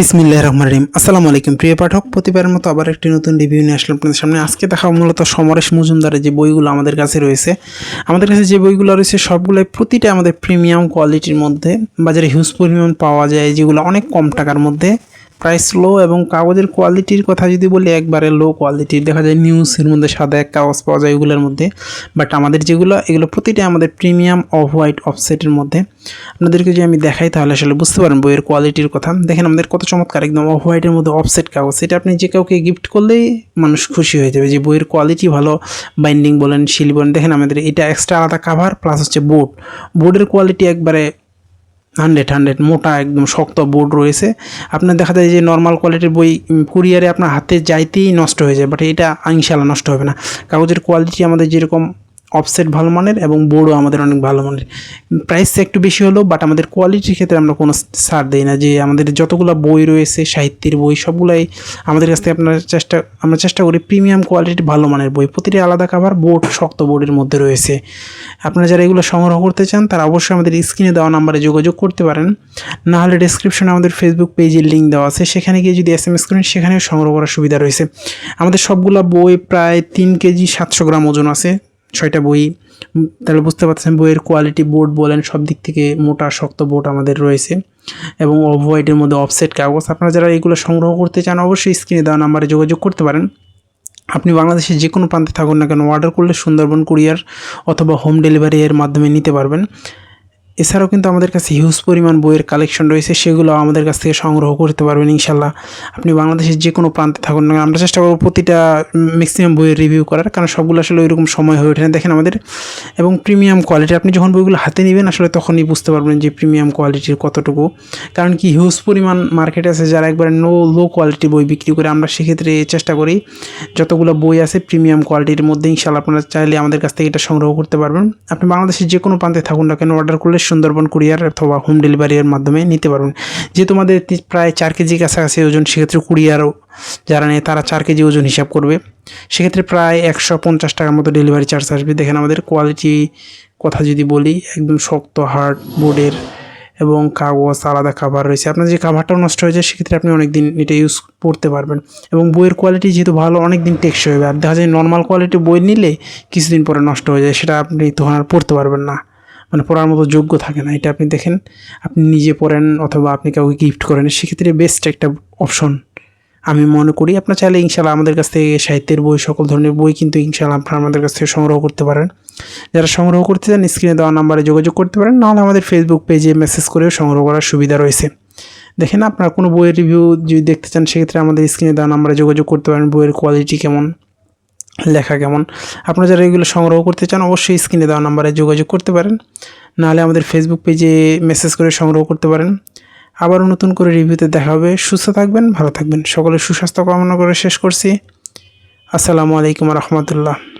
বিসমিল্লাহ রহমান রহিম। আসসালামু আলাইকুম, প্রিয় পাঠক। প্রতিবারের মতো আবার একটি নতুন রিভিউ নিয়ে আসলাম আপনাদের সামনে। আজকে দেখা মূলত সমরেশ মজুমদারের যে বইগুলো আমাদের কাছে রয়েছে। আমাদের কাছে যে বইগুলো রয়েছে, সবগুলোই প্রতিটা আমাদের প্রিমিয়াম কোয়ালিটির মধ্যে, বাজারে হিউজ পরিমাণ পাওয়া যায়, যেগুলো অনেক কম টাকার মধ্যে। প্রাইস লো এবং কাগজের কোয়ালিটির কথা যদি বলি, একবারে লো কোয়ালিটির দেখা যায় নিউজের মধ্যে সাদা এক কাগজ পাওয়া যায় এগুলোর মধ্যে। বাট আমাদের যেগুলো, এগুলো প্রতিটা আমাদের প্রিমিয়াম অফ হোয়াইট অফসেটের মধ্যে। আপনাদেরকে যদি আমি দেখাই তাহলে আসলে বুঝতে পারেন বইয়ের কোয়ালিটির কথা। দেখেন আমাদের কত চমৎকার একদম অফ হোয়াইটের মধ্যে অফসেট কাগজ। এটা আপনি যে কাউকে গিফট করলেই মানুষ খুশি হয়ে যাবে যে বইয়ের কোয়ালিটি ভালো বাইন্ডিং বলেন শিল বলেন। দেখেন আমাদের এটা এক্সট্রা আলাদা কাভার প্লাস হচ্ছে বোর্ড বোর্ডের কোয়ালিটি একবারে হান্ড্রেড হান্ড্রেড, মোটা একদম শক্ত বোর্ড রয়েছে। আপনার দেখা যায় যে নর্মাল কোয়ালিটির বই কুরিয়ারে আপনার হাতে যাইতেই নষ্ট হয়ে যায় বাট এটা ইনশাল্লাহ নষ্ট হবে না। কাগজের কোয়ালিটি আমাদের যেরকম অফসেট ভালো মানের এবং বোর্ডও আমাদের অনেক ভালো মানের। প্রাইস একটু বেশি হলো বাট আমাদের কোয়ালিটির ক্ষেত্রে আমরা কোনো ছাড় দিই না যে আমাদের যতগুলো বই রয়েছে, সাহিত্যের বই, সবগুলাই আমাদের কাছ থেকে আপনার চেষ্টা, আমরা চেষ্টা করি প্রিমিয়াম কোয়ালিটির ভালো মানের বই। প্রতিটি আলাদা কাভার বোর্ড শক্ত বোর্ডের মধ্যে রয়েছে। আপনারা যারা এগুলো সংগ্রহ করতে চান, তারা অবশ্যই আমাদের স্ক্রিনে দেওয়া নাম্বারে যোগাযোগ করতে পারেন। না হলে ডিসক্রিপশনে আমাদের ফেসবুক পেজের লিঙ্ক দেওয়া আছে। সেখানে গিয়ে যদি এস এম এস করেন, সেখানেও সংগ্রহ করার সুবিধা রয়েছে। আমাদের সবগুলো বই প্রায় তিন কেজি সাতশো গ্রাম ওজন আছে। ছয়টা বই তাহলে বুঝতে পারছেন বইয়ের কোয়ালিটি বোর্ড বলেন, সব দিক থেকে মোটা, শক্ত বোর্ড আমাদের রয়েছে। এবং অফ হোয়াইটের মধ্যে অফসেট কাগজ, আপনারা যারা এগুলো সংগ্রহ করতে চান, অবশ্যই স্ক্রিনে দেওয়া নাম্বারে যোগাযোগ করতে পারেন। আপনি বাংলাদেশের যে কোনো প্রান্তে থাকুন না কেন অর্ডার করলে সুন্দরবন কুরিয়ার অথবা হোম ডেলিভারি এর মাধ্যমে নিতে পারবেন। এছাড়াও কিন্তু আমাদের কাছে হিউজ পরিমাণ বইয়ের কালেকশন রয়েছে সেগুলো আমাদের কাছ থেকে সংগ্রহ করতে পারবেন ইনশাল্লাহ। আপনি বাংলাদেশের যে কোনো প্রান্তে থাকুন না আমরা চেষ্টা করব প্রতিটা ম্যাক্সিমাম বইয়ের রিভিউ করার, কারণ সবগুলো আসলে ওইরকম সময় হয়ে ওঠে না। দেখেন আমাদের, এবং প্রিমিয়াম কোয়ালিটি আপনি যখন বইগুলো হাতে নেবেন, আসলে তখনই বুঝতে পারবেন যে প্রিমিয়াম কোয়ালিটির কতটুকু। কারণ কি হিউজ পরিমাণ মার্কেটে আছে যারা একবারে নো লো কোয়ালিটি বই বিক্রি করে, আমরা সেক্ষেত্রে চেষ্টা করি যতগুলো বই আছে প্রিমিয়াম কোয়ালিটির মধ্যে, ইনশাল্লাহ আপনারা চাইলে আমাদের কাছ থেকে এটা সংগ্রহ করতে পারবেন। আপনি বাংলাদেশের যে কোনো প্রান্তে থাকুন না কেন অর্ডার করলে সুন্দরবন কুরিয়ার অথবা হোম ডেলিভারির মাধ্যমে নিতে পারবেন যেহেতু আমাদের প্রায় চার কেজি কাছাকাছি ওজন, সেক্ষেত্রে কুরিয়ারও যারা নেয়, তারা চার কেজি ওজন হিসাব করবে। সেক্ষেত্রে প্রায় একশো পঞ্চাশ টাকার মতো ডেলিভারি চার্জ আসবে। দেখেন আমাদের কোয়ালিটি কথা যদি বলি, একদম শক্ত হার্ড বোর্ডের এবং কাগজ, আলাদা কাভার রয়েছে। আপনার যে কাভারটাও নষ্ট হয়ে যায়, সেক্ষেত্রে আপনি অনেক দিন এটা ইউজ করতে পারবেন। এবং বইয়ের কোয়ালিটি যেহেতু ভালো অনেক দিন টেকসই হবে। আর দেখা যায় নর্মাল কোয়ালিটি বই নিলে কিছুদিন পরে নষ্ট হয়ে যায়, সেটা আপনি তখন আর পড়তে পারবেন না। মানে পড়ার মতো যোগ্য থাকে না। এটা আপনি দেখেন, আপনি নিজে পড়েন অথবা আপনি কাউকে গিফট করেন, সেক্ষেত্রে বেস্ট একটা অপশন আমি মনে করি আপনার চাইলে ইনশাল্লাহ আমাদের কাছ থেকে সাহিত্যের বই, সকল ধরনের বই কিন্তু ইনশাল্লাহ আপনারা আমাদের কাছ থেকে সংগ্রহ করতে পারেন। যারা সংগ্রহ করতে চান স্ক্রিনে দেওয়া নাম্বারে যোগাযোগ করতে পারেন, নাহলে আমাদের ফেসবুক পেজে মেসেজ করেও সংগ্রহ করার সুবিধা রয়েছে। দেখেন, আপনারা কোনো বইয়ের রিভিউ যদি দেখতে চান, সেক্ষেত্রে আমাদের স্ক্রিনে দেওয়া নাম্বারে যোগাযোগ করতে পারেন, বইয়ের কোয়ালিটি কেমন। লেখা কেমন? আপনারা যারা এগুলো সংগ্রহ করতে চান, অবশ্যই স্ক্রিনে দেওয়া নাম্বারে যোগাযোগ করতে পারেন। নাহলে আমাদের ফেসবুক পেজে মেসেজ করে সংগ্রহ করতে পারেন। আবারও নতুন করে রিভিউতে দেখা হবে। সুস্থ থাকবেন, ভালো থাকবেন। সকলে সুস্বাস্থ্য কামনা করে শেষ করছি। আসসালামু আলাইকুম রহমতুল্লাহ।